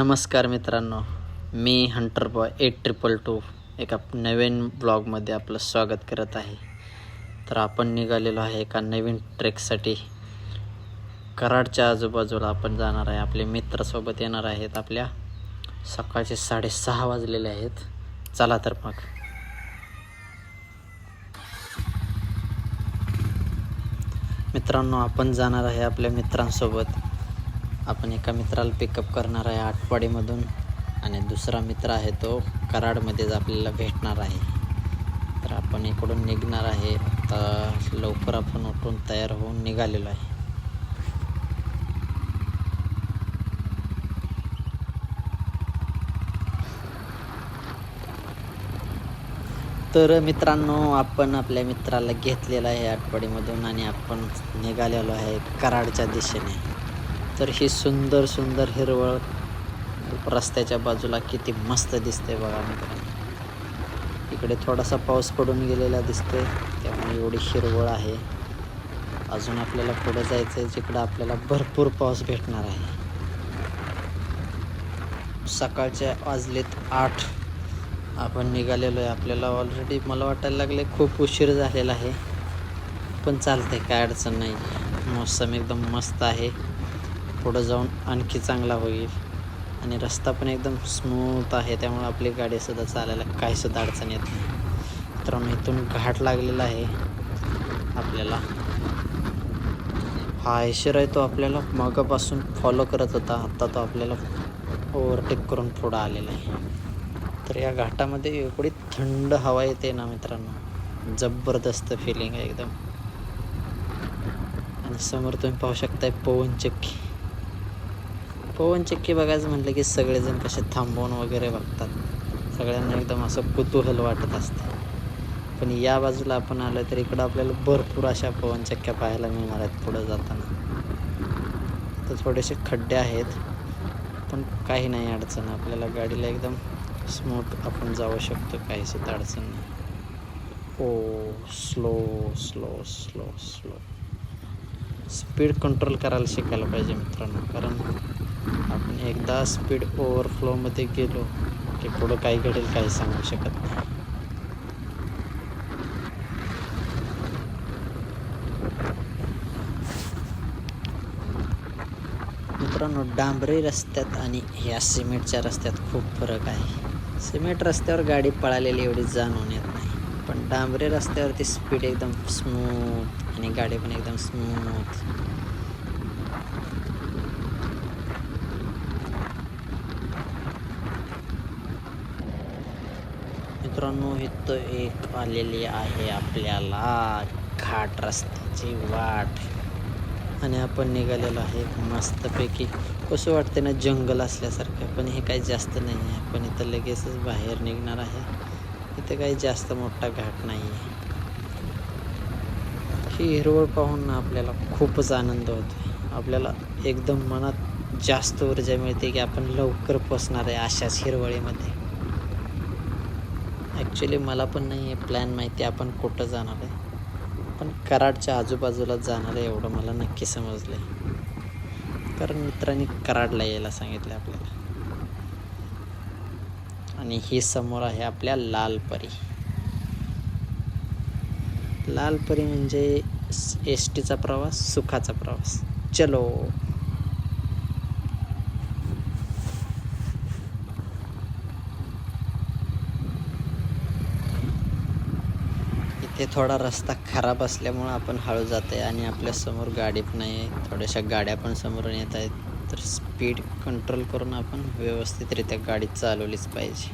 नमस्कार मित्रांनो मी hunter boy eight triple two एका नवीन ब्लॉगमध्ये आपलं स्वागत करत आहे. तर आपण निघालेलो आहे एका नवीन ट्रेकसाठी. कराडच्या आजूबाजूला आपण जाणार आहे. आपले मित्रासोबत येणार आहेत. आपल्या सकाळचे साडेसहा वाजलेले आहेत. चला तर मग. मित्रांनो आपण जाणार आहे आपल्या मित्रांसोबत. आपण एका मित्राला पिकअप करणार आहे आठवाडीमधून आणि दुसरा मित्र आहे तो कराडमध्येच आपल्याला भेटणार आहे. तर आपण इकडून निघणार आहे. आता लवकर आपण उठून तयार होऊन निघालेलो आहे. तर मित्रांनो आपण आपल्या मित्राला घेतलेलं आहे आठवडीमधून आणि आपण निघालेलो आहे कराडच्या दिशेने. तर ही सुंदर सुंदर हिरवळ रस्त्याच्या बाजूला किती मस्त दिसते बघा मित्रांनो. इकडे थोडासा पाऊस पडून गेलेला दिसतोय त्यामुळे एवढी हिरवळ आहे. अजून आपल्याला पुढे जायचं आहे जिकडं आपल्याला भरपूर पाऊस भेटणार आहे. सकाळच्या वाजलेत आठ. आपण निघालेलो आहे आपल्याला ऑलरेडी मला वाटायला लागले खूप उशीर झालेला आहे. पण चालते काय अडचण नाही. मोसम एकदम मस्त आहे. पुढं जाऊन आणखी चांगला होईल. आणि रस्ता पण एकदम स्मूथ आहे त्यामुळे आपली गाडीसुद्धा चालायला काहीसुद्धा अडचण येत नाही. मित्रांनो इथून घाट लागलेला आहे आपल्याला. हा ऐश्वर आहे तो आपल्याला मागापासून फॉलो करत होता. आत्ता तो आपल्याला ओव्हरटेक करून पुढं आलेला आहे. तर या घाटामध्ये एवढी थंड हवा येते ना मित्रांनो. जबरदस्त फिलिंग आहे एकदम. आणि समोर तुम्ही पाहू शकताय पवन चक्की पवन चक्की बघायचं म्हटलं की सगळेजण कसे थांबवून वगैरे बघतात. सगळ्यांना एकदम असं कुतूहल वाटत असतं. पण या बाजूला आपण आलो तर इकडं आपल्याला भरपूर अशा पवन चक्क्या पाहायला मिळणार आहेत पुढं जाताना. तर थोडेसे खड्डे आहेत पण काही नाही अडचण. आपल्याला गाडीला एकदम स्मूथ आपण जाऊ शकतो काही सुद्धा अडचण नाही. ओ slow slow slow slow. Speed control करायला शिकायला पाहिजे मित्रांनो कारण आपण एकदा स्पीड ओव्हरफ्लोमध्ये गेलो की पुढं काय घडेल काही सांगू शकत नाही. मित्रांनो डांबरी रस्त्यात आणि ह्या सिमेंटच्या रस्त्यात खूप फरक आहे. सिमेंट रस्त्यावर गाडी पळालेली एवढी जाणून येत नाही पण डांबरी रस्त्यावरती स्पीड एकदम स्मूथ आणि गाडी पण एकदम स्मूथ मित्रांनो इथं एक आलेली आहे आपल्याला घाट रस्त्याची वाट. आणि आपण निघालेलो आहे मस्तपैकी. कसं वाटते ना जंगल असल्यासारखं. पण हे काही जास्त नाही आहे. आपण इथं लगेचच बाहेर निघणार आहे. इथं काही जास्त मोठा घाट नाही आहे. ही हिरवळ पाहून ना आपल्याला खूपच आनंद होतो आपल्याला एकदम मनात जास्त ऊर्जा मिळते की आपण लवकर पोचणार आहे अशाच हिरवळीमध्ये. ॲक्च्युली मला पण नाही आहे प्लॅन माहिती आपण कुठं जाणार आहे. पण कराडच्या आजूबाजूला जाणार आहे एवढं मला नक्की समजलं आहे कारण मित्रांनी कराडला यायला सांगितलं आपल्याला. आणि ही समोर आहे आपल्या लालपरी. लालपरी म्हणजे एस टीचा प्रवास सुखाचा प्रवास. चलो. इथे थोडा रस्ता खराब असल्यामुळं आपण हळू जात आहे आणि आपल्यासमोर गाडी पण आहे. थोड्याशा गाड्या पण समोरून येत आहेत. तर स्पीड कंट्रोल करून आपण व्यवस्थितरित्या गाडी चालवलीच पाहिजे.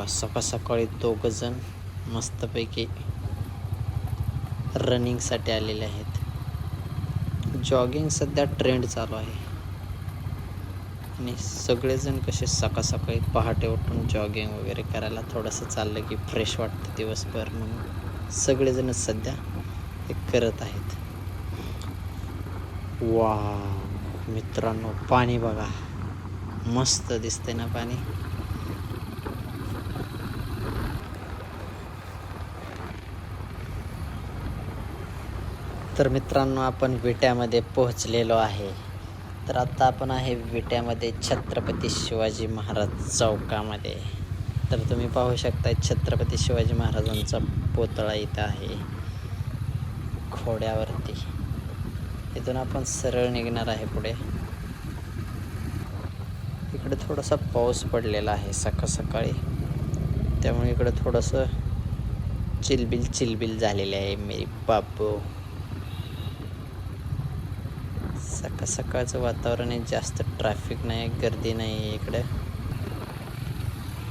बघा सकाळ सकाळी दोघंजण मस्तपैकी रनिंगसाठी आलेले आहेत. जॉगिंग सध्या ट्रेंड चालू आहे. आणि सगळेजण कसे सकाळ सकाळी पहाटे उठून जॉगिंग वगैरे करायला थोडंसं चाललं की फ्रेश वाटतं दिवसभर म्हणून सगळेजण सध्या हे करत आहेत. वा मित्रांनो पाणी बघा. मस्त दिसते ना पाणी? तर मित्रांनो आपण विट्यामध्ये पोहोचलेलो आहे. तर आता आपण आहे विट्यामध्ये छत्रपती शिवाजी महाराज चौकामध्ये. तर तुम्ही पाहू शकता छत्रपती शिवाजी महाराजांचा पुतळा इथं आहे. घोड्यावरती इथून आपण सरळ निघणार आहे पुढे. इकडे थोडासा पाऊस पडलेला आहे सकाळ सकाळी. त्यामुळे इकडं थोडंसं चिलबिल चिलबिल झालेले आहे. मेरी बाबू सकाळ सकाळचं वातावरण आहे जास्त ट्रॅफिक नाही गर्दी नाही आहे इकडे.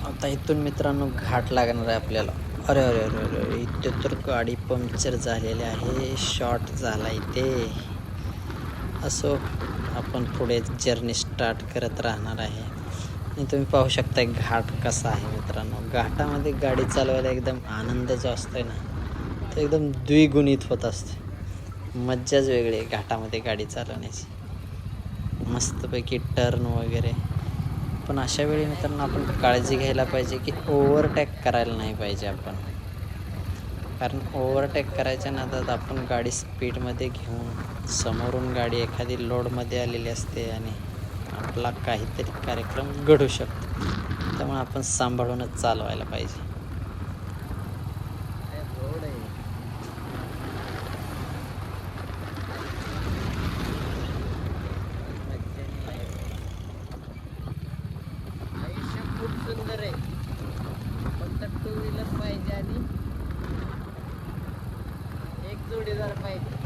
आता इथून मित्रांनो घाट लागणार आहे आपल्याला. अरे अरे अरे अरे इथे तर गाडी पंक्चर झालेली आहे शॉर्ट झाला इथे. असो आपण पुढे जर्नी स्टार्ट करत राहणार आहे. आणि तुम्ही पाहू शकता घाट कसा आहे मित्रांनो. घाटामध्ये गाडी चालवायला एकदम आनंद जो असतोय ना तो एकदम द्विगुणित होत असते मज्जाच वेगळी आहे घाटामध्ये गाडी चालवण्याची. मस्तपैकी टर्न वगैरे. पण अशा वेळी मित्रांनो आपण काळजी घ्यायला पाहिजे की ओव्हरटॅक करायला नाही पाहिजे आपण. कारण ओव्हरटेक करायच्या नादात आपण गाडी स्पीडमध्ये घेऊन समोरून गाडी एखादी लोडमध्ये आलेली असते आणि आपला काहीतरी कार्यक्रम घडू शकतो. त्यामुळे आपण सांभाळूनच चालवायला पाहिजे आयुष्य खूप सुंदर आहे फक्त टू व्हीलर पाहिजे आणि एक जोडीदार पाहिजे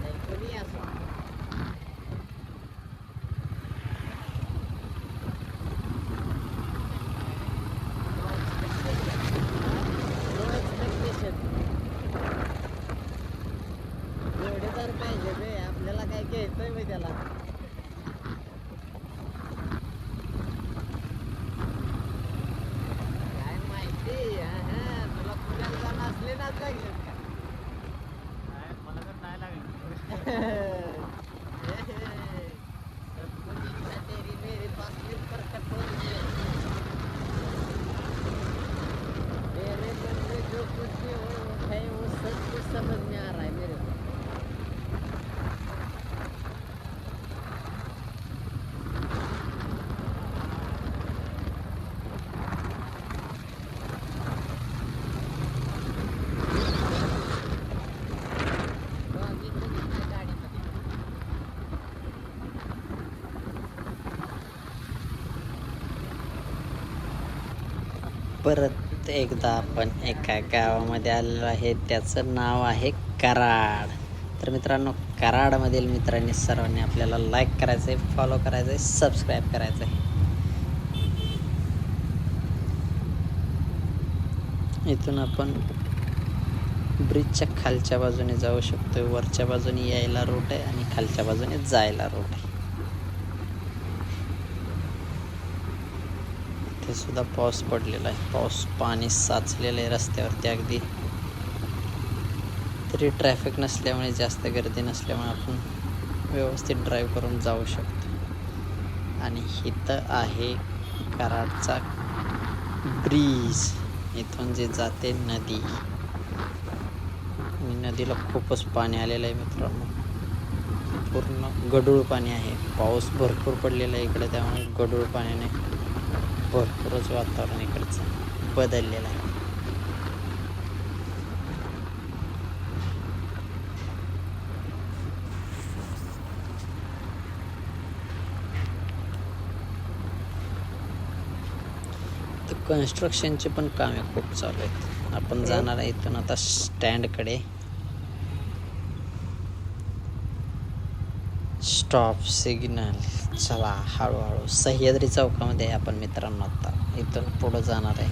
नाही, कोणी असो. No expectation. जोडीदार पाहिजे रे आपल्याला काय घ्यायचंय मी त्याला काय माहिती हा, हा, तुला पुण्याला जाणं असले ना लागलं का मला तर नाही लागेल सब कुछ इच्छा तेरी मेरे पास मिल कर कठोर है मेरे मन में जो कुछ भी हो है वो सब कुछ समझ में आ रहा है मेरे को बाकी कोणी नाही गाडीमध्ये परत एकदा आपण एका गावामध्ये आलेलो आहे. त्याचं नाव आहे कराड. तर मित्रांनो कराडमधील मित्रांनी सर्वांनी आपल्याला लाईक करायचं आहे फॉलो करायचं आहे सबस्क्राईब करायचं आहे इथून आपण ब्रिजच्या खालच्या बाजूने जाऊ शकतो वरच्या बाजूने यायला रोड आहे आणि खालच्या बाजूने जायला रोड आहे इथे सुद्धा पाऊस पडलेला आहे. पाऊस पाणी साचलेलं आहे रस्त्यावरती अगदी. तरी ट्रॅफिक नसल्यामुळे जास्त गर्दी नसल्यामुळे आपण व्यवस्थित ड्राईव्ह करून जाऊ शकतो. आणि इथं आहे कराडचा ब्रीज इथून जे जाते नदी. आणि नदीला खूपच पाणी आलेलं आहे मित्रांनो. पूर्ण गडूळ पाणी आहे. पाऊस भरपूर पडलेला आहे इकडे त्यामुळे गडूळ पाण्याने भरपूरच वातावरण इकडचं बदललेलं आहे. तर कन्स्ट्रक्शनचे पण कामे खूप चालू आहेत. आपण जाणार आहे इथून आता स्टँडकडे स्टॉप सिग्नल चला हळूहळू. सह्याद्री चौकामध्ये आपण मित्रांनो आता. इथून पुढं जाणार आहे.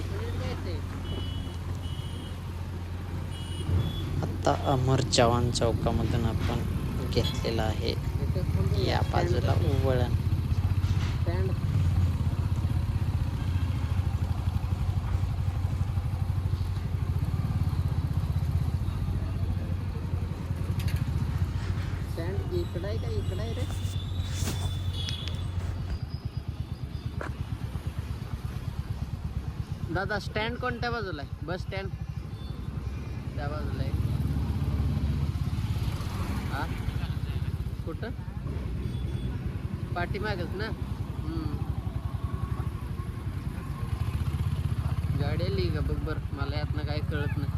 आत्ता अमर जवान चौकामधून आपण घेतलेला आहे. या बाजूला वळण स्टँड स्टँड इकडं आहे का इकडं आहे रे दादा स्टँड कोणत्या बाजूला आहे? बस स्टँड त्या बाजूला आहे. हा? कुठं? पाठीमागच ना? गाडी आली का? बघ बर. मला यातनं काही कळत नाही.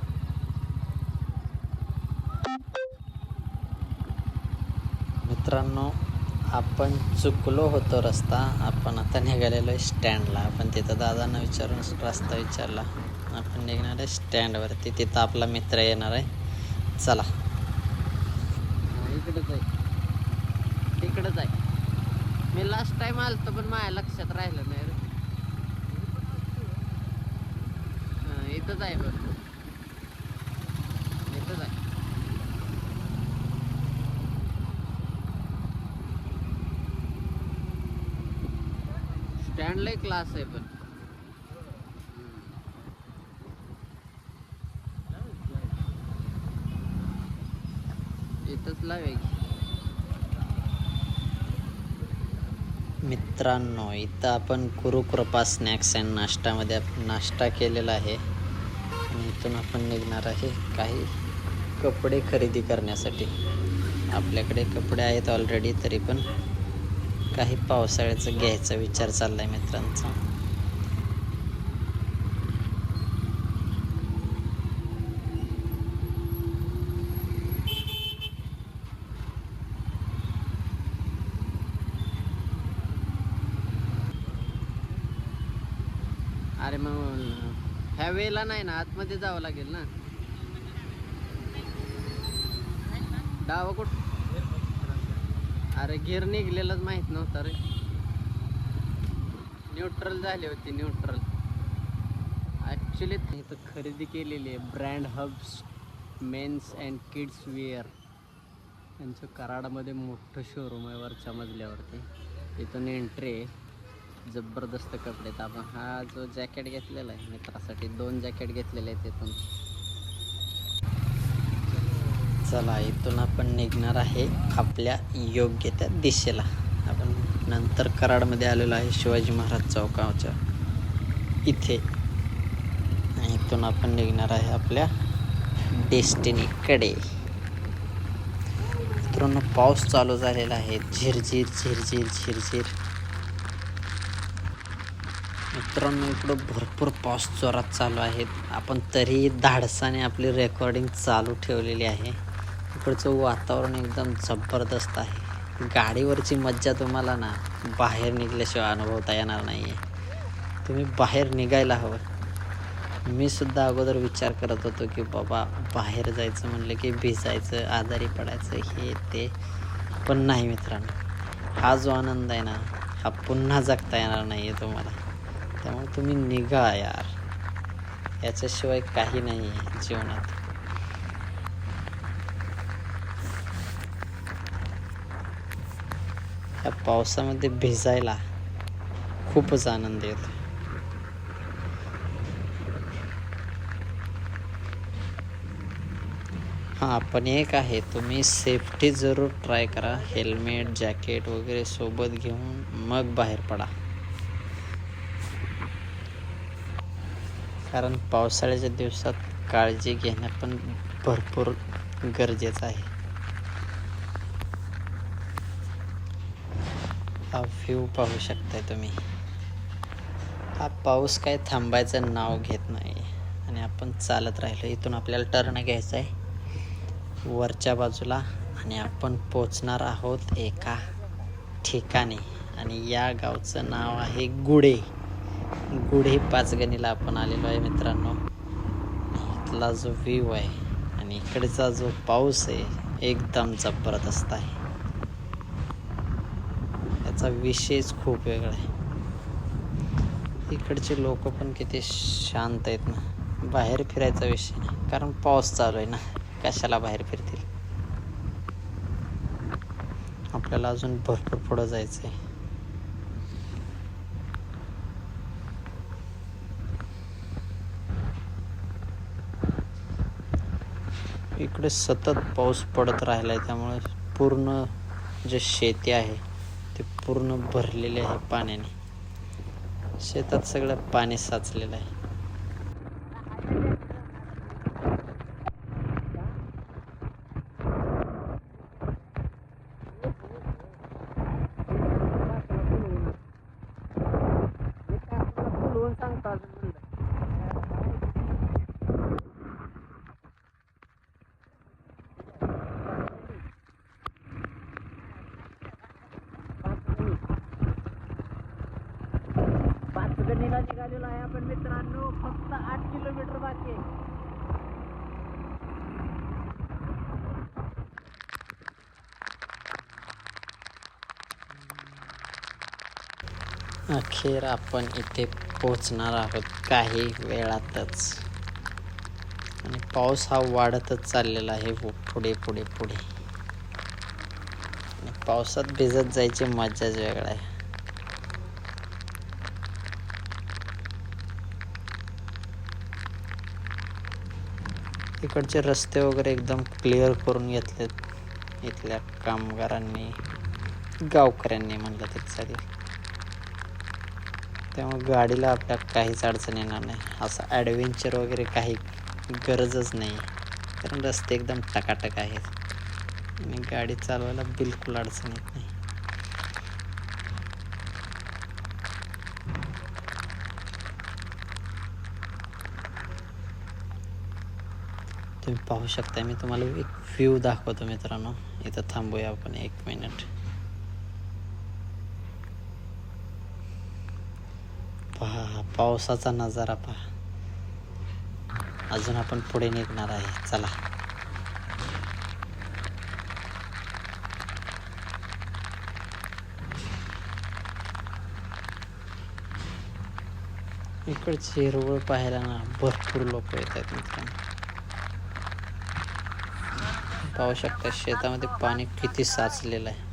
मित्रांनो आपण चुकलो होतो रस्ता आपण आता निघालेलो आहे स्टँडला आपण तिथं दादांना विचारून रस्ता विचारला. आपण निघणार आहे स्टँडवरती तिथं आपला मित्र येणार आहे. चला. इकडंच आहे. तिकडंच आहे. मी लास्ट टाइम आलतो पण माझ्या लक्षात राहिलं नाही रे. इथंच आहे बघ इथंच आहे स्टँडला क्लास आहे पण. इथंच लावे. मित्रांनो इथं आपण कुरुकृपा स्नॅक्स अँड नाश्तामध्ये आपण नाश्ता केलेला आहे. आणि इथून आपण निघणार आहे काही कपडे खरेदी करण्यासाठी. आपल्याकडे कपडे आहेत ऑलरेडी तरी पण काही पावसाळ्याचं घ्यायचा विचार चालला आहे मित्रांचा. अरे मग ह्या वेळेला नाही ना आतमध्ये जावं लागेल ना? डावा कुठं? अरे गिर निघलेलंच माहीत नव्हतं रे. न्यूट्रल झाली होती न्यूट्रल ॲक्च्युली इथं खरेदी केलेली आहे brand hubs men's and kids wear यांचं कराडामध्ये मोठं शोरूम आहे वरच्या मजल्यावरती. इथून एंट्री आहे. जबरदस्त कपडे आहेत. आपण हा जो जॅकेट घेतलेला आहे मित्रासाठी दोन जॅकेट घेतलेले आहेत तिथून चला इथून आपण निघणार आहे आपल्या योग्य त्या दिशेला. आपण नंतर कराडमध्ये आलेलो आहे शिवाजी महाराज चौकाच्या इथे. इथून आपण निघणार आहे आपल्या डेस्टिनीकडे. मित्रांनो पाऊस चालू झालेला आहे. झिरझिर झिरझिर झिरझिर मित्रांनो इकडं भरपूर पाऊस जोरात चालू आहे आपण तरी धाडसाने आपली रेकॉर्डिंग चालू ठेवलेली आहे. इकडचं वातावरण एकदम जबरदस्त आहे. गाडीवरची मज्जा तुम्हाला ना बाहेर निघल्याशिवाय अनुभवता येणार नाही आहे तुम्ही बाहेर निघायला हवं. मी सुद्धा अगोदर विचार करत होतो की बाबा बाहेर जायचं म्हणलं की भिजायचं आजारी पडायचं हे ते. पण नाही मित्रांनो हा जो आनंद आहे ना हा पुन्हा जगता येणार नाही आहे तुम्हाला. त्यामुळे तुम्ही निघा यार. याच्याशिवाय काही नाही आहे जीवनात. या पावसामध्ये भिजायला खूपच आनंद येतो. हां पण एक आहे. तुम्ही सेफ्टी जरूर ट्राय करा. हेल्मेट जॅकेट वगैरे सोबत घेऊन मग बाहेर पडा. कारण पावसाळ्याच्या दिवसात काळजी घेणं पण भरपूर गरजेचं आहे. हा व्ह्यू पाहू शकताय तुम्ही. हा पाऊस काय थांबायचं नाव घेत नाही. आणि आपण चालत राहिलो. इथून आपल्याला टर्न घ्यायचा आहे वरच्या बाजूला. आणि आपण पोचणार आहोत एका ठिकाणी. आणि या गावचं नाव आहे गुढे. गुढे पाचगणीला आपण आलेलो आहे मित्रांनो. इथला जो व्ह्यू आहे. आणि इकडचा जो पाऊस आहे एकदम जबरदस्त आहे. याचा विषयच खूप वेगळा आहे. इकडचे लोक पण किती शांत आहेत ना. बाहेर फिरायचा विषय नाही कारण पाऊस चालू आहे ना. कशाला बाहेर फिरतील? आपल्याला अजून भरपूर पुढं जायचं आहे इकडे सतत पाऊस पडत राहिला आहे त्यामुळे पूर्ण जे शेती आहे पूर्ण भरलेले आहे पाण्याने. शेतात सगळं पाणी साचलेलं आहे पाचगणीला निघालेलो आहे आपण मित्रांनो फक्त आठ किलोमीटर बाकी आहे. अखेर आपण इथे पोचणार आहोत काही वेळातच. आणि पाऊस हा वाढतच चाललेला आहे हो, पुढे पुढे पुढे. पावसात भिजत जायची मजाच वेगळा आहे. इकडचे रस्ते वगैरे एकदम क्लिअर करून घेतलेत. इथल्या कामगारांनी गावकऱ्यांनी म्हणलं त्याच्यासाठी त्यामुळे गाडीला आपल्या काहीच अडचण येणार नाही. असं ॲडव्हेंचर वगैरे काही गरजच नाही. कारण रस्ते एकदम टकाटक आहेत. आणि गाडी चालवायला बिलकुल अडचण येत नाही तुम्ही पाहू शकता मी तुम्हाला एक व्ह्यू दाखवतो मित्रांनो. इथं थांबूया आपण एक मिनिट पहा पावसाचा नजारा पहा. अजून आपण पुढे निघणार आहे. चला. इकडची हिरवळ पाहायला ना भरपूर लोक येतात मित्रांनो. पाहू शकता शेतामध्ये पाणी किती साचलेलं आहे.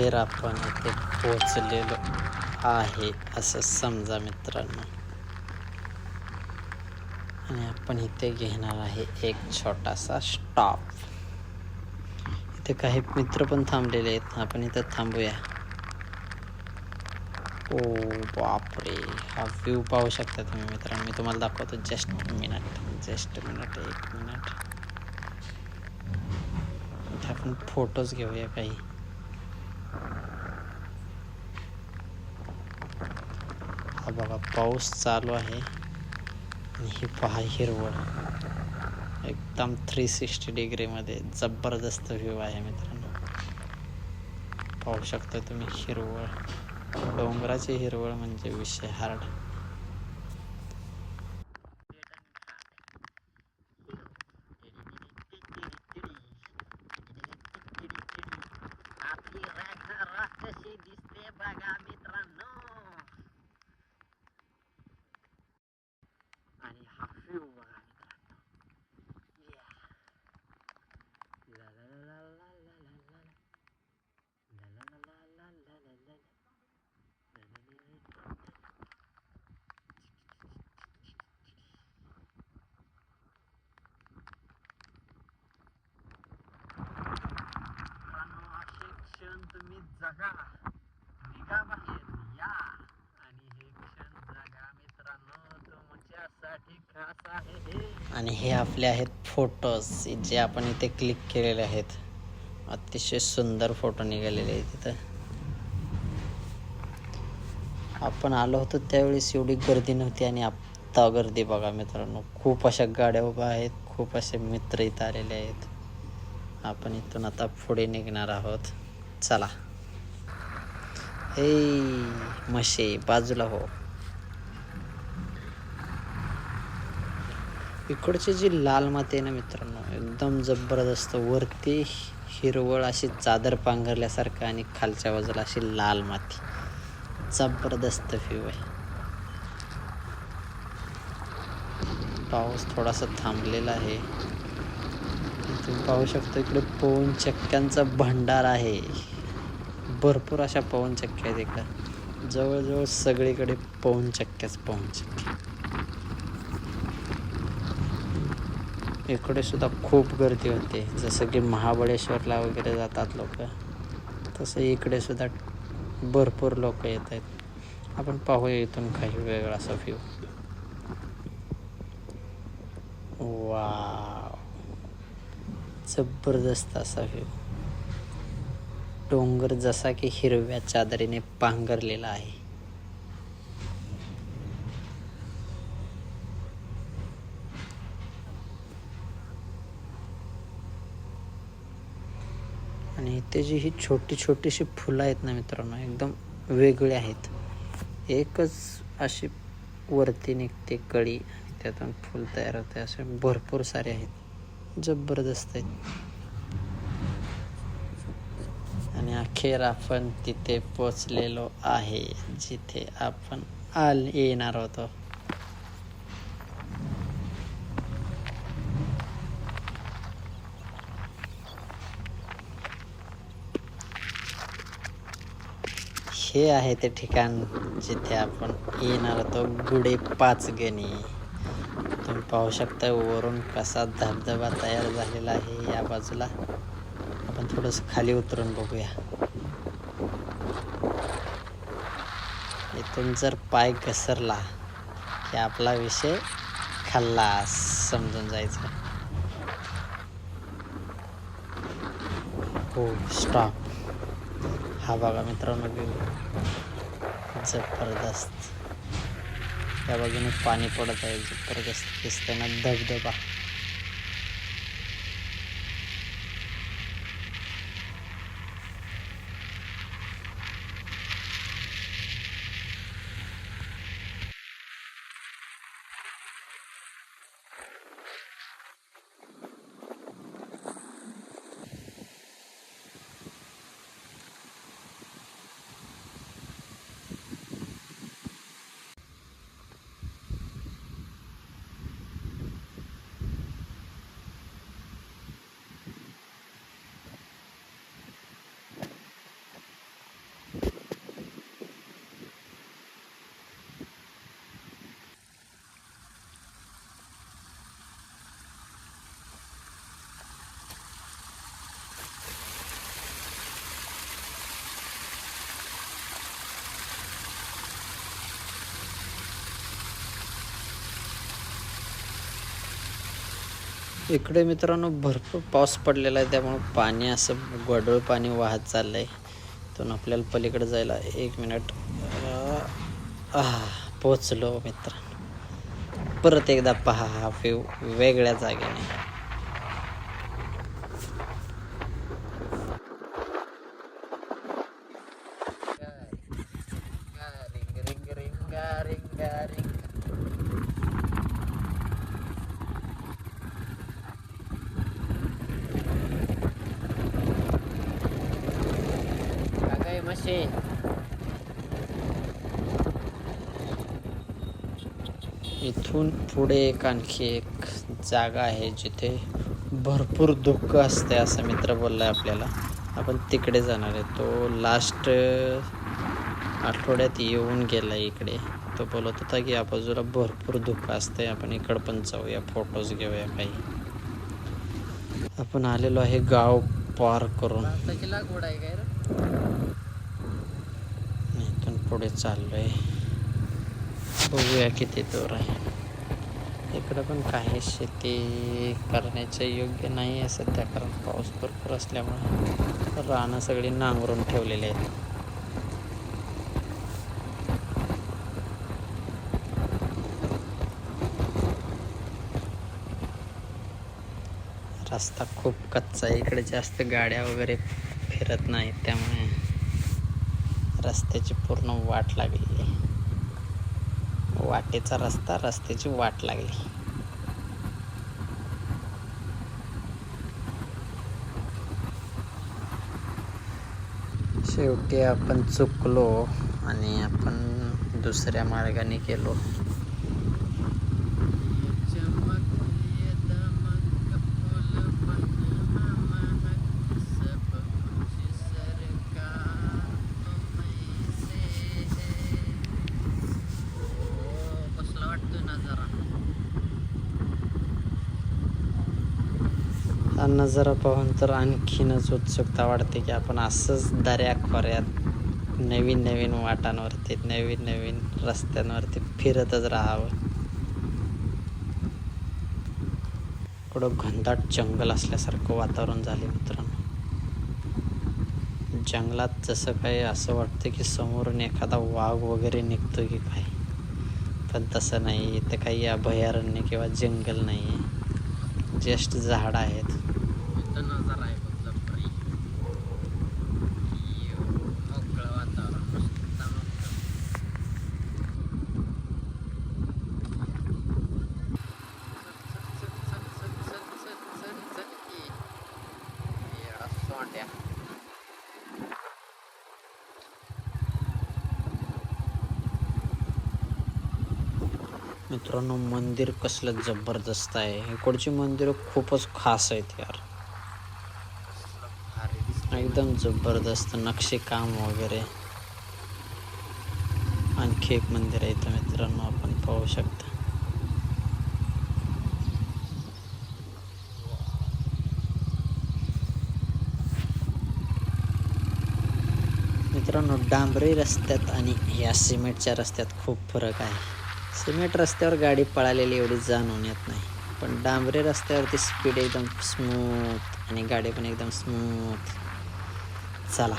अखेर आपण इथे पोचलेलो आहे असं समजा मित्रांनो. आणि आपण इथे घेणार आहे एक छोटासा स्टॉप इथे काही मित्र पण थांबलेले आहेत. आपण इथं थांबूया. ओ बापरे हा व्ह्यू पाहू शकता तुम्ही मित्रांनो. मी तुम्हाला दाखवतो जस्ट मिनट जस्ट मिनट एक मिनट इथे आपण फोटोज घेऊया काही. हा बघा पाऊस चालू आहे. आणि ही पहा हिरवळ. एकदम थ्री सिक्स्टी डिग्रीमध्ये जबरदस्त व्ह्यू आहे मित्रांनो. पाहू शकता तुम्ही हिरवळ. डोंगराची हिरवळ म्हणजे विषय हार्ड जगा. निघा या. आणि हे क्षण जगा मित्रांनो तुमच्यासाठी खास आहे हे. आणि हे आपले आहेत फोटोज जे आपण इथे क्लिक केलेले आहेत. अतिशय सुंदर फोटो निघालेले आहेत तिथं आपण आलो होतो त्यावेळेस एवढी गर्दी नव्हती आणि आत्ता गर्दी बघा मित्रांनो. खूप अशा गाड्या उभ्या आहेत खूप असे मित्र इथं आलेले आहेत. आपण इथून आता पुढे निघणार आहोत. चला. हे म्हशे बाजूला हो. इकडची जी लाल माती आहे ना मित्रांनो एकदम जबरदस्त वरती हिरवळ अशी चादर पांघरल्यासारखं आणि खालच्या बाजूला अशी लाल माती. जबरदस्त व्ह्यू आहे. पाऊस थोडासा थांबलेला आहे. तुम्ही पाहू शकतो इकडे पवन चक्क्यांचा भंडार आहे. भरपूर अशा पवनचक्क्या आहेत इकडं. जवळजवळ सगळीकडे पवनचक्क्याच पवनचक्क्या इकडे सुद्धा खूप गर्दी होते. जसं की महाबळेश्वरला वगैरे जातात लोक तसं इकडे सुद्धा भरपूर लोक येत आहेत. आपण पाहूया इथून काही वेगळा असा व्ह्यू वा जबरदस्त असा व्ह्यू डोंगर जसा की हिरव्या चादरीने पांघरलेला आहे. आणि इथे जी ही छोटी छोटीशी फुलं आहेत ना मित्रांनो एकदम वेगळे आहेत. एकच अशी वरती निघते कळी आणि त्यातून फुल तयार होते. असे भरपूर सारे आहेत. जबरदस्त आहेत. आणि अखेर आपण तिथे पोचलेलो आहे जिथे आपण आल येणार होतो. हे आहे ते ठिकाण जिथे आपण येणार होतो गुडे पाचगणी तुम्ही पाहू शकता वरून कसा धबधबा तयार झालेला आहे या बाजूला. थोडंसं खाली उतरून बघूया. इथून जर पाय घसरला की आपला विषय खाल्ला समजून जायचं. हो स्टॉप हा बघा मित्रांनो व्ह्यू. जबरदस्त. त्या बाजूने पाणी पडत आहे जबरदस्त दिसतंय ना धबधबा. इकडे मित्रांनो भरपूर पाऊस पडलेला आहे त्यामुळं पाणी असं गडोळ पाणी वाहत चाललं आहे तिथून आपल्याला पलीकडे जायला एक मिनिट. पोचलो मित्रांनो. परत एकदा पहा हा व्यू वेगळ्या जागेने. मशे इथून पुढे एक आणखी एक जागा आहे जिथे भरपूर दुःख असते असं मित्र बोलला आहे आपल्याला. आपण तिकडे जाणार आहे. तो लास्ट आठवड्यात येऊन गेला इकडे. तो बोलत होता की या बाजूला भरपूर दुःख असते आपण इकडं पण जाऊया. फोटोज घेऊया काही. आपण आलेलो आहे गाव पार करून. पुढे लागवड आहे पुढे चाललोय. बघूया किती दूर आहे. इकडं पण काही शेती करण्याचं योग्य नाही आहे सध्या कारण पाऊस भरपूर असल्यामुळे रानं सगळी नांगरून ठेवलेली आहेत. रस्ता खूप कच्चा आहे. इकडे जास्त गाड्या वगैरे फिरत नाहीत त्यामुळे रस्त्याची पूर्ण वाट लागली. वाटेचा रस्ता रस्त्याची वाट लागली. शेवटी आपण चुकलो आणि आपण दुसऱ्या मार्गाने गेलो. नजारा पाहून तर आणखीनच उत्सुकता वाढते की आपण असंच दऱ्या खोऱ्यात नवीन नवीन वाटांवरती नवीन नवीन रस्त्यांवरती फिरतच राहावं. थोडं घनदाट जंगल असल्यासारखं वातावरण झाले मित्रांनो. जंगलात जसं काही असं वाटतं की समोरून एखादा वाघ वगैरे निघतो की काय. पण तसं नाही इथं काही अभयारण्य किंवा जंगल नाही आहे जस्ट झाड आहेत इथं नजारा आहे फक्त फ्री मोकळं वातावरण मस्त मोकळं येडा सोंड्या मित्रांनो मंदिर कसलं जबरदस्त आहे. इकडची मंदिरं खूपच खास आहेत यार. एकदम जबरदस्त नक्षीकाम वगैरे. आणखी एक मंदिर आहे इथं मित्रांनो आपण पाहू शकता. मित्रांनो डांबरी रस्त्यात आणि या सिमेंटच्या रस्त्यात खूप फरक आहे. सिमेंट रस्त्यावर गाडी पळालेली एवढी जाणून येत नाही. पण डांबरे रस्त्यावरती स्पीड एकदम स्मूथ आणि गाडी पण एकदम स्मूथ चला.